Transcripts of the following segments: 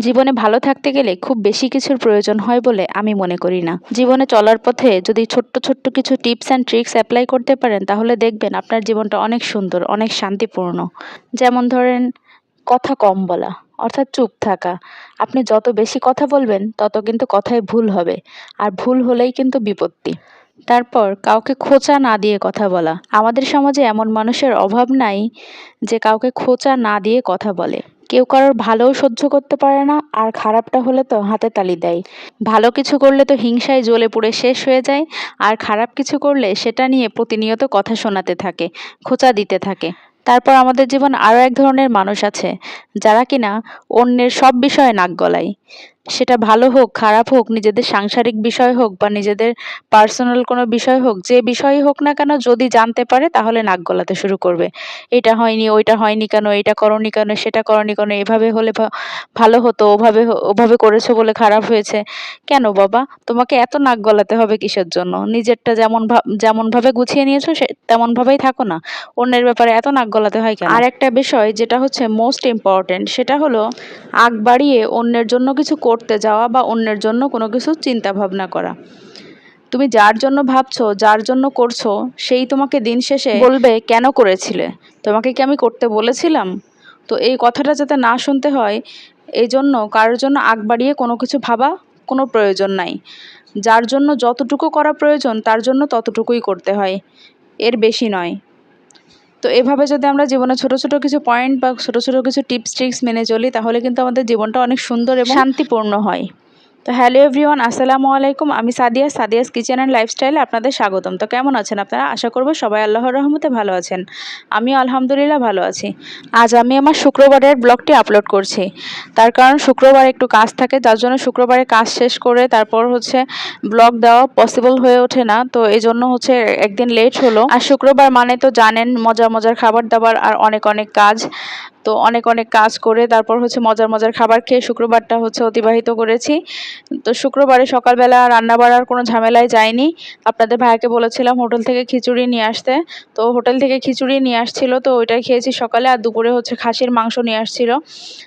জীবনে ভালো থাকতে গেলে খুব বেশি কিছুর প্রয়োজন হয় বলে আমি মনে করি না। জীবনে চলার পথে যদি ছোট্ট ছোট্ট কিছু টিপস অ্যান্ড ট্রিক্স অ্যাপ্লাই করতে পারেন, তাহলে দেখবেন আপনার জীবনটা অনেক সুন্দর, অনেক শান্তিপূর্ণ। যেমন ধরেন, কথা কম বলা, অর্থাৎ চুপ থাকা। আপনি যত বেশি কথা বলবেন, তত কিন্তু কথায় ভুল হবে, আর ভুল হলেই কিন্তু বিপত্তি। তারপর, কাউকে খোঁচা না দিয়ে কথা বলা। আমাদের সমাজে এমন মানুষের অভাব নাই যে কাউকে খোঁচা না দিয়ে কথা বলে। কেউ কারোর ভালোও সহ্য করতে পারে না, আর খারাপটা হলে তো হাতে তালি দেয়। ভালো কিছু করলে তো হিংসায় জ্বলে পুড়ে শেষ হয়ে যায়, আর খারাপ কিছু করলে সেটা নিয়ে প্রতিনিয়ত কথা শোনাতে থাকে, খোঁচা দিতে থাকে। তারপর আমাদের জীবন আরও এক ধরনের মানুষ আছে, যারা কিনা অন্যের সব বিষয়ে নাক গলায়। সেটা ভালো হোক, খারাপ হোক, নিজেদের সাংসারিক বিষয় হোক বা নিজেদের পার্সোনাল কোনো বিষয় হোক, যে বিষয়ই হোক না কেন যদি জানতে পারে তাহলে নাক গলাতে শুরু করবে। এটা হয়নি, ওইটা হয়নি কেন, এটা করনি কেন, সেটা করনি কেন, এভাবে হলে ভালো হতো, ওভাবে ওভাবে করেছ বলে খারাপ হয়েছে। কেন বাবা? তোমাকে এত নাক গলাতে হবে কিসের জন্য? নিজেরটা যেমন ভাব যেমনভাবে গুছিয়ে নিয়েছো সে তেমনভাবেই থাকো না। অন্যের ব্যাপারে এত নাক গলাতে হয় কেন? আর একটা বিষয় যেটা হচ্ছে মোস্ট ইম্পর্ট্যান্ট সেটা হলো আগ বাড়িয়ে অন্যের জন্য কিছু করতে যাওয়া বা অন্যের জন্য কোনো কিছু চিন্তা ভাবনা করা। তুমি যার জন্য ভাবছ, যার জন্য করছ, সেই তোমাকে দিন শেষে বলবে, কেন করেছিলে? তোমাকে কি আমি করতে বলেছিলাম? তো এই কথাটা যাতে না শুনতে হয়, এই জন্য কারোর জন্য আগ বাড়িয়ে কোনো কিছু ভাবা কোনো প্রয়োজন নাই। যার জন্য যতটুকু করা প্রয়োজন, তার জন্য ততটুকুই করতে হয়। এর বেশি নয়। তো এভাবে যদি আমরা জীবনে ছোট ছোট কিছু পয়েন্ট বা ছোট ছোট কিছু টিপস ট্রিক্স মেনে চলি, তাহলে কিন্তু আমাদের জীবনটা অনেক সুন্দর এবং শান্তিপূর্ণ হয়। তো হ্যালো এভরিওয়ান, আসসালামু আলাইকুম। আমি সাদিয়া, সাদিয়াস কিচেন অ্যান্ড লাইফস্টাইলে আপনাদের স্বাগতম। তো কেমন আছেন আপনারা? আশা করব সবাই আল্লাহর রহমতে ভালো আছেন। আমিও আলহামদুলিল্লাহ ভালো আছি। আজ আমি আমার শুক্রবারের ব্লগটি আপলোড করছি। তার কারণ শুক্রবার একটু কাজ থাকে, যার জন্য শুক্রবারে কাজ শেষ করে তারপর হচ্ছে ব্লগ দেওয়া পসিবল হয়ে ওঠে না। তো এই জন্য হচ্ছে একদিন লেট হলো। আর শুক্রবার মানে তো জানেন, মজার মজার খাবার দাবার আর অনেক অনেক কাজ। তো অনেক অনেক কাজ করে তারপর হচ্ছে মজার মজার খাবার খেয়ে শুক্রবারটা হচ্ছে অতিবাহিত করেছি। তো শুক্রবারে সকালবেলা রান্না বাড়ার কোনো ঝামেলায় যায়নি আপনাদের ভাইকে বলেছিলাম হোটেল থেকে খিচুড়ি নিয়ে আসতে। তো হোটেল থেকে খিচুড়ি নিয়ে আসছিল, তো ওইটাই খেয়েছি সকালে আর দুপুরে হচ্ছে খাসির মাংস নিয়ে আসছিল।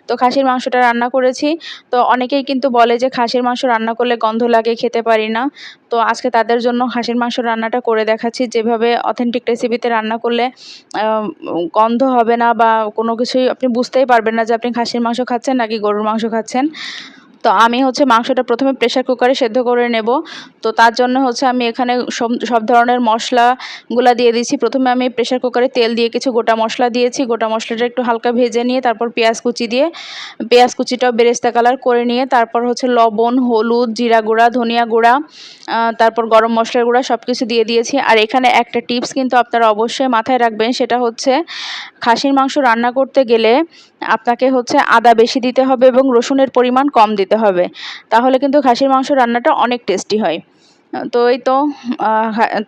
তো খাসির মাংসটা রান্না করেছি। তো অনেকেই কিন্তু বলে যে খাসির মাংস রান্না করলে গন্ধ লাগে, খেতে পারি না। তো আজকে তাদের জন্য খাসির মাংস রান্নাটা করে দেখাচ্ছি। যেভাবে অথেন্টিক রেসিপিতে রান্না করলে গন্ধ হবে না বা কোনো কিছুই আপনি বুঝতেই পারবেন না যে আপনি খাসির মাংস খাচ্ছেন নাকি গরুর মাংস খাচ্ছেন। তো আমি হচ্ছে মাংসটা প্রথমে প্রেশার কুকারে সেদ্ধ করে নেব। তো তার জন্য হচ্ছে আমি এখানে সব সব ধরনের মশলাগুলা দিয়ে দিচ্ছি প্রথমে আমি প্রেশার কুকারে তেল দিয়ে কিছু গোটা মশলা দিয়েছি। গোটা মশলাটা একটু হালকা ভেজে নিয়ে তারপর পেঁয়াজ কুচি দিয়ে, পেঁয়াজ কুচিটাও বেরেস্তা কালার করে নিয়ে তারপর হচ্ছে লবণ, হলুদ, জিরা গুঁড়া, ধনিয়া গুঁড়া তারপর গরম মশলার গুঁড়া সব কিছু দিয়ে দিয়েছি। আর এখানে একটা টিপস কিন্তু আপনারা অবশ্যই মাথায় রাখবেন, সেটা হচ্ছে খাসির মাংস রান্না করতে গেলে আপনাকে হচ্ছে আদা বেশি দিতে হবে এবং রসুনের পরিমাণ কম দিতে হবে। তাহলে কিন্তু খাসির মাংস রান্নাটা অনেক টেস্টি হয়। তো এই তো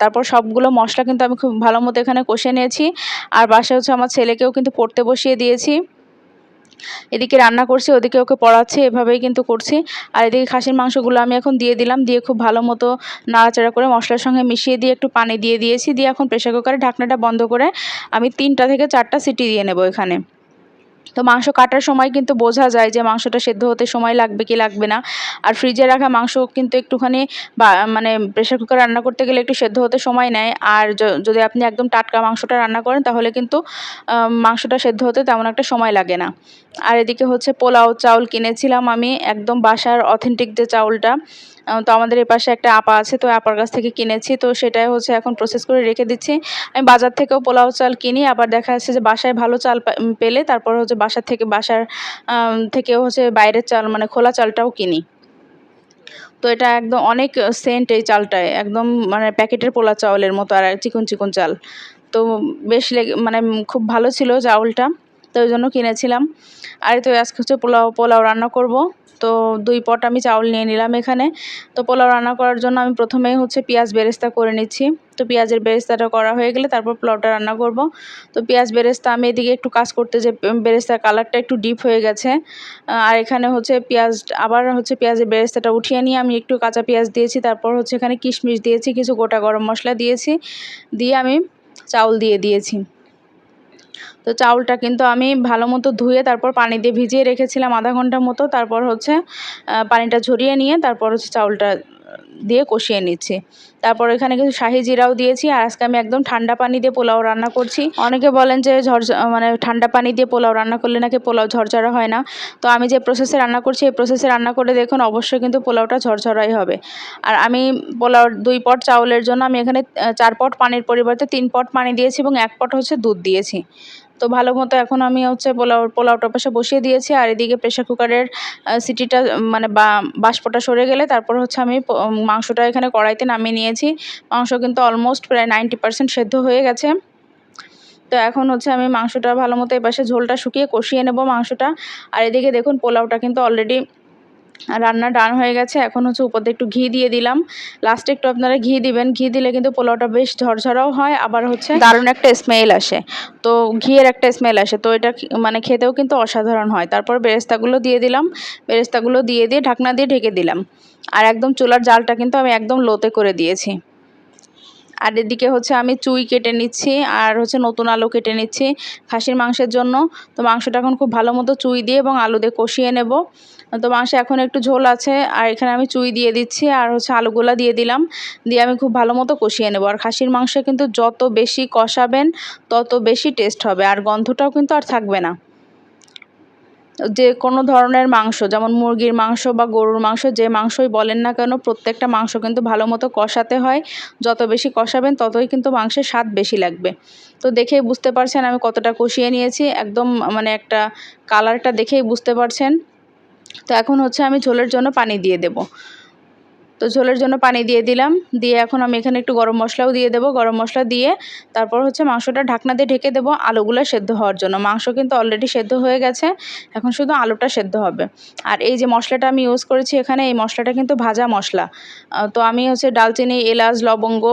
তারপর সবগুলো মশলা কিন্তু আমি খুব ভালো মতো এখানে কষে নিয়েছি। আর বাসায় হচ্ছে আমার ছেলেকেও কিন্তু পড়তে বসিয়ে দিয়েছি। এদিকে রান্না করছি, ওদিকে ওকে পড়াচ্ছি, এভাবেই কিন্তু করছি। আর এদিকে খাসির মাংসগুলো আমি এখন দিয়ে দিলাম, দিয়ে খুব ভালো মতো নাড়াচাড়া করে মশলার সঙ্গে মিশিয়ে দিয়ে একটু পানি দিয়ে দিয়েছি। দিয়ে এখন প্রেশার কুকারে ঢাকনাটা বন্ধ করে আমি তিনটা থেকে চারটা সিটি দিয়ে নেব এখানে। তো মাংস কাটার সময় কিন্তু বোঝা যায় যে মাংসটা সেদ্ধ হতে সময় লাগবে কি লাগবে না। আর ফ্রিজে রাখা মাংস কিন্তু একটুখানি বা মানে প্রেশার কুকার রান্না করতে গেলে একটু সেদ্ধ হতে সময় নেয়। আর যদি আপনি একদম টাটকা মাংসটা রান্না করেন তাহলে কিন্তু মাংসটা সেদ্ধ হতে তেমন একটা সময় লাগে না। আর এদিকে হচ্ছে পোলাও চাউল কিনেছিলাম আমি, একদম বাসার অথেন্টিক যে চাউলটা তো আমাদের এপাশে একটা আপা আছে, তো আপার কাছ থেকে কিনেছি। তো সেটাই হচ্ছে এখন প্রসেস করে রেখে দিচ্ছি। আমি বাজার থেকেও পোলাও চাল কিনি, আবার দেখা যাচ্ছে যে বাসায় ভালো চাল পেলে তারপর হচ্ছে বাসার থেকে, বাসার থেকেও হচ্ছে বাইরের চাল মানে খোলা চালটাও কিনি। তো এটা একদম অনেক সেন্ট এই চালটায়, একদম মানে প্যাকেটের পোলা চাউলের মতো আর চিকন চিকন চাল। তো বেশ লেগে মানে খুব ভালো ছিল চাউলটা, তো ওই জন্য কিনেছিলাম। আর তো আজকে হচ্ছে পোলাও পোলাও রান্না করব। তো দুই পট আমি চাউল নিয়ে নিলাম এখানে। তো পোলাও রান্না করার জন্য আমি প্রথমেই হচ্ছে পেঁয়াজ বেরেস্তা করে নিচ্ছি। তো পেঁয়াজের বেরেস্তাটা করা হয়ে গেলে তারপর পোলাওটা রান্না করব। তো পেঁয়াজ বেরেস্তা আমি এদিকে একটু কাজ করতে যে বেরেস্তার কালারটা একটু ডিপ হয়ে গেছে। আর এখানে হচ্ছে পেঁয়াজ, আবার হচ্ছে পেঁয়াজের বেরেস্তাটা উঠিয়ে নিয়ে আমি একটু কাঁচা পেঁয়াজ দিয়েছি, তারপর হচ্ছে এখানে কিশমিশ দিয়েছি, কিছু গোটা গরম মশলা দিয়েছি, দিয়ে আমি চাউল দিয়ে দিয়েছি। তো চাউলটা কিন্তু আমি ভালো মতো ধুয়ে তারপর পানি দিয়ে ভিজিয়ে রেখেছিলাম আধা ঘণ্টা মতো। তারপর হচ্ছে পানিটা ঝরিয়ে নিয়ে তারপর হচ্ছে চাউলটা দিয়ে কষিয়ে নিচ্ছি। তারপর এখানে কিছু শাহি জিরাও দিয়েছি আর আজকে আমি একদম ঠান্ডা পানি দিয়ে পোলাও রান্না করছি। অনেকে বলেন যে ঝর মানে ঠান্ডা পানি দিয়ে পোলাও রান্না করলে নাকি পোলাও ঝরঝরা হয় না। তো আমি যে প্রসেসে রান্না করছি, এই প্রসেসে রান্না করে দেখুন অবশ্যই কিন্তু পোলাওটা ঝরঝরাই হবে। আর আমি পোলাও দুই পট চাউলের জন্য আমি এখানে চার পট পানির পরিবর্তে তিন পট পানি দিয়েছি এবং এক পট হচ্ছে দুধ দিয়েছি। তো ভালো মতো এখন আমি হচ্ছে পোলাও পোলাওটা পাশে বসিয়ে দিয়েছি। আর এদিকে প্রেশার কুকারের সিটিটা মানে বা, বাষ্পটা সরে গেলে তারপর হচ্ছে আমি মাংসটা এখানে কড়াইতে নামিয়ে নিয়েছি। মাংস কিন্তু অলমোস্ট প্রায় নাইনটি পার্সেন্ট সেদ্ধ হয়ে গেছে। তো এখন হচ্ছে আমি মাংসটা ভালো মতো এপাশে ঝোলটা শুকিয়ে কষিয়ে নেব মাংসটা। আর এদিকে দেখুন পোলাওটা কিন্তু অলরেডি রান্না ডান হয়ে গেছে। এখন হচ্ছে উপর একটু ঘি দিয়ে দিলাম। লাস্টে একটু আপনারা ঘি দিবেন। ঘি দিলে কিন্তু পোলাওটা বেশ ঝরঝরাও হয়। আবার হচ্ছে দারুণ একটা স্মেল আসে। তো ঘিয়ের একটা স্মেল আসে। তো এটা মানে খেতেও কিন্তু অসাধারণ হয়। তারপর বেরেস্তাগুলো দিয়ে দিলাম। বেরেস্তাগুলো দিয়ে দিয়ে ঢাকনা দিয়ে ঢেকে দিলাম। আর একদম চুলার জালটা কিন্তু আমি একদম লোতে করে দিয়েছি। আর এদিকে হচ্ছে আমি চুই কেটে নিচ্ছি, আর হচ্ছে নতুন আলু কেটে নিচ্ছি খাসির মাংসের জন্য। তো মাংসটা এখন খুব ভালো মতো চুই দিয়ে এবং আলু দিয়ে কষিয়ে নেব। তো মাংস এখন একটু ঝোল আছে, আর এখানে আমি চুই দিয়ে দিচ্ছি, আর হচ্ছে আলুগুলা দিয়ে দিলাম। দিয়ে আমি খুব ভালো মতো কষিয়ে নেব। আর খাসির মাংস কিন্তু যত বেশি কষাবেন, তত বেশি টেস্ট হবে, আর গন্ধটাও কিন্তু আর থাকবে না। যে কোনো ধরনের মাংস, যেমন মুরগির মাংস বা গরুর মাংস, যে মাংসই বলেন না কেন, প্রত্যেকটা মাংস কিন্তু ভালো মতো কষাতে হয়। যত বেশি কষাবেন, ততই কিন্তু মাংসের স্বাদ বেশি লাগবে। তো দেখেই বুঝতে পারছেন আমি কতটা কষিয়ে নিয়েছি। একদম মানে একটা কালারটা দেখেই বুঝতে পারছেন। তো এখন হচ্ছে আমি ঝোলের জন্য পানি দিয়ে দেব। তো ঝোলের জন্য পানি দিয়ে দিলাম। দিয়ে এখন আমি এখানে একটু গরম মশলাও দিয়ে দেবো। গরম মশলা দিয়ে তারপর হচ্ছে মাংসটা ঢাকনা দিয়ে ঢেকে দেবো আলুগুলো সেদ্ধ হওয়ার জন্য। মাংস কিন্তু অলরেডি সেদ্ধ হয়ে গেছে। এখন শুধু আলুটা সেদ্ধ হবে। আর এই যে মশলাটা আমি ইউজ করেছি এখানে, এই মশলাটা কিন্তু ভাজা মশলা। তো আমি হচ্ছে ডালচিনি, এলাচ, লবঙ্গ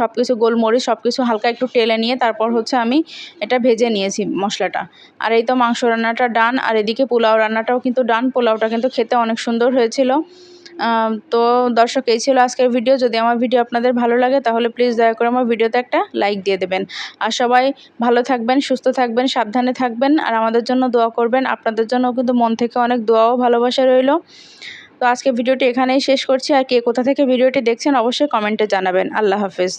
সব কিছু গোলমরিচ সব কিছু হালকা একটু টেলে নিয়ে তারপর হচ্ছে আমি এটা ভেজে নিয়েছি মশলাটা। আর এই তো মাংস রান্নাটা ডান আর এদিকে পোলাও রান্নাটাও কিন্তু ডান পোলাওটা কিন্তু খেতে অনেক সুন্দর হয়েছিল। তো দর্শক, এই ছিল আজকের ভিডিও যদি আমার ভিডিও আপনাদের ভালো লাগে, তাহলে প্লিজ দয়া করে আমার ভিডিওতে একটা লাইক দিয়ে দেবেন। আর সবাই ভালো থাকবেন, সুস্থ থাকবেন, সাবধানে থাকবেন, আর আমাদের জন্য দোয়া করবেন। আপনাদের জন্য কিন্তু মন থেকে অনেক দোয়াও ভালোবাসা রইল। তো আজকে ভিডিওটি এখানেই শেষ করছি। আর কে কোথা থেকে ভিডিওটি দেখছেন, অবশ্যই কমেন্টে জানাবেন। আল্লাহ হাফেজ।